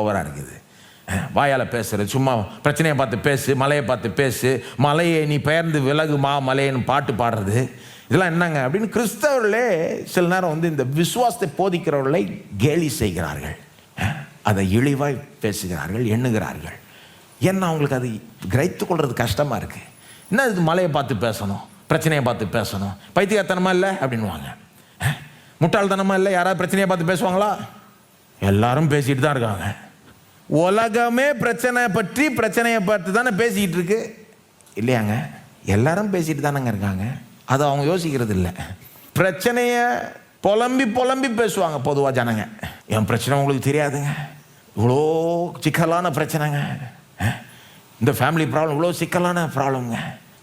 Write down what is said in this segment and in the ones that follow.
ஓவராக இருக்குது. வாயால் பேசுகிறது சும்மா பிரச்சனையை பார்த்து பேசு மலையை பார்த்து பேசு மலையை நீ பெயர்ந்து விலகுமா மலையன்னு பாட்டு பாடுறது. இதெல்லாம் என்னங்க? அப்படின்னு கிறிஸ்தவர்களே சில நேரம் வந்து இந்த விசுவாசத்தை போதிக்கிறவர்களை கேலி செய்கிறார்கள். அதை இழிவாய் பேசுகிறார்கள் எண்ணுகிறார்கள். ஏன்னா அவங்களுக்கு அது கிரகித்து கொள்வது கஷ்டமாக இருக்குது என்ன இது மலையை பார்த்து பேசணும் பிரச்சனையை பார்த்து பேசணும் பைத்தியத்தனமா இல்லை? அப்படின்வாங்க முட்டாள்தனமா இல்லை? யாராவது பிரச்சனையை பார்த்து பேசுவாங்களா? எல்லாரும் பேசிட்டு தான் இருக்காங்க. உலகமே பிரச்சனை பற்றி பிரச்சனையை பார்த்து தானே பேசிக்கிட்டு இருக்கு. இல்லையாங்க? எல்லாரும் பேசிட்டு தானேங்க இருக்காங்க. அது அவங்க யோசிக்கிறது இல்லை. பிரச்சனையை புலம்பி புலம்பி பேசுவாங்க பொதுவாக ஜனங்க. என் பிரச்சனை உங்களுக்கு தெரியாதுங்க. இவ்வளோ சிக்கலான பிரச்சனைங்க. இந்த ஃபேமிலி ப்ராப்ளம் இவ்வளோ சிக்கலான ப்ராப்ளம்ங்க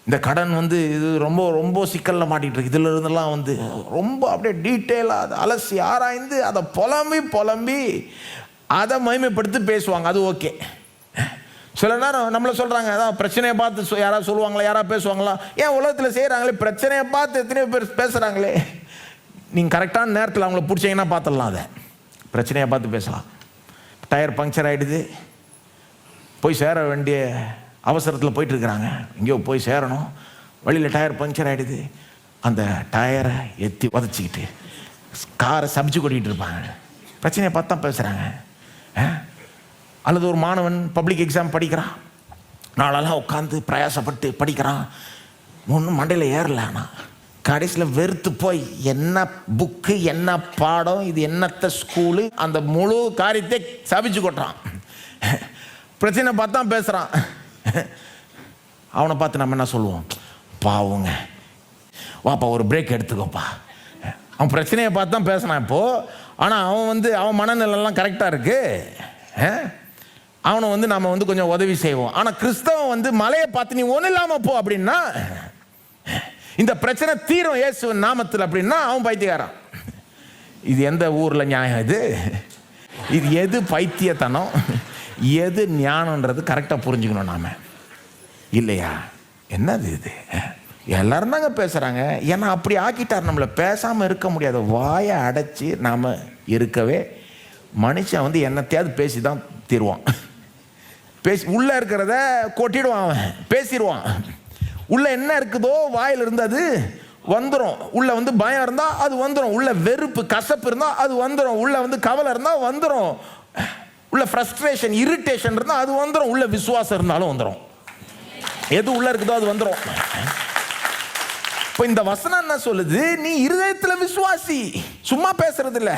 இந்த கடன் வந்து இது ரொம்ப ரொம்ப சிக்கலில் மாட்டிகிட்டு இருக்கு. இதில் இருந்தெல்லாம் வந்து ரொம்ப அப்படியே டீட்டெயிலாக அதை அலசி ஆராய்ந்து அதை புலம்பி புலம்பி அதை மகிமைப்படுத்தி பேசுவாங்க. அது ஓகே. சில நேரம் நம்மளை சொல்கிறாங்க அதான் பிரச்சனையை பார்த்து யாராவது சொல்லுவாங்களா யாராவது பேசுவாங்களா? ஏன் உலகத்தில் செய்கிறாங்களே பிரச்சனையை பார்த்து எத்தனையோ பேர் பேசுகிறாங்களே நீங்கள் கரெக்டான நேரத்தில் அவங்கள பிடிச்சிங்கன்னா பார்த்துடலாம் அதை. பிரச்சனையை பார்த்து பேசலாம். டயர் பங்க்சர் ஆகிடுது போய் சேர வேண்டிய அவசரத்தில் போயிட்டுருக்குறாங்க. இங்கேயோ எங்கேயோ போய் சேரணும். வழியில் டயர் பங்க்சர் ஆகிடுது அந்த டயரை எத்தி உதச்சிக்கிட்டு காரை சமைச்சு கொட்டிக்கிட்டு இருப்பாங்க. பிரச்சனையை பார்த்து தான் பேசுகிறாங்க அல்லது ஒரு மாணவன் பப்ளிக் எக்ஸாம் படிக்கிறான். நாளெல்லாம் உட்காந்து பிரயாசப்பட்டு படிக்கிறான். ஒன்றும் மண்டையில் ஏறல ஆனால் கடைசியில் வெறுத்து போய் என்ன புக்கு என்ன பாடம் இது என்னத்த ஸ்கூலு அந்த முழு காரியத்தை சபிச்சு கொட்டுறான். பிரச்சனை பார்த்து தான் பேசுகிறான் அவனை பார்த்து நம்ம என்ன சொல்லுவோம்? பாவுங்க. வாப்பா ஒரு பிரேக் எடுத்துக்கோப்பா. அவன் பிரச்சனையை பார்த்து தான் பேசினான் இப்போது ஆனால் அவன் வந்து அவன் மனநிலைலாம் கரெக்டாக இருக்கு. அவனை வந்து நாம் வந்து கொஞ்சம் உதவி செய்வோம். ஆனால் கிறிஸ்தவன் வந்து மலையை பார்த்து நீ ஒன்றும் இல்லாமல் போ அப்படின்னா இந்த பிரச்சனை தீரும் இயேசு நாமத்தில் அப்படின்னா அவன் பைத்தியக்காரன். இது எந்த ஊரில் நியாயம் இது? இது எது பைத்தியத்தனம்? எது ஞானன்றது கரெக்டாக புரிஞ்சுக்கணும் நாம். இல்லையா? என்னது இது? எல்லாரும் தாங்க பேசுகிறாங்க ஏன்னா அப்படி ஆக்கிட்டார். நம்மளை பேசாமல் இருக்க முடியாது வாயை அடைச்சி நாம் இருக்கவே மனுஷன் வந்து என்னத்தையாவது பேசி தான் தீருவான். பேசி உள்ளே இருக்கிறத கொட்டிடுவான் அவன். பேசிடுவான். உள்ளே என்ன இருக்குதோ வாயில் இருந்து அது வந்துடும் உள்ள வந்து பயம் இருந்தால் அது வந்துடும் உள்ள வெறுப்பு கசப்பு இருந்தால் அது வந்துடும் உள்ள வந்து கவலை இருந்தால் வந்துடும் உள்ள ஃப்ரஸ்ட்ரேஷன் இரிட்டேஷன் இருந்தால் அது வந்துடும் உள்ள விசுவாசம் இருந்தாலும் வந்துடும் எது உள்ள இருக்குதோ அது வந்துடும் இப்போ இந்த வசனம் என்ன சொல்லுது? நீ இருதயத்தில் விசுவாசி. சும்மா பேசுறது இல்லை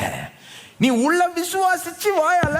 நீ உள்ள விசுவாசிச்சு வாயால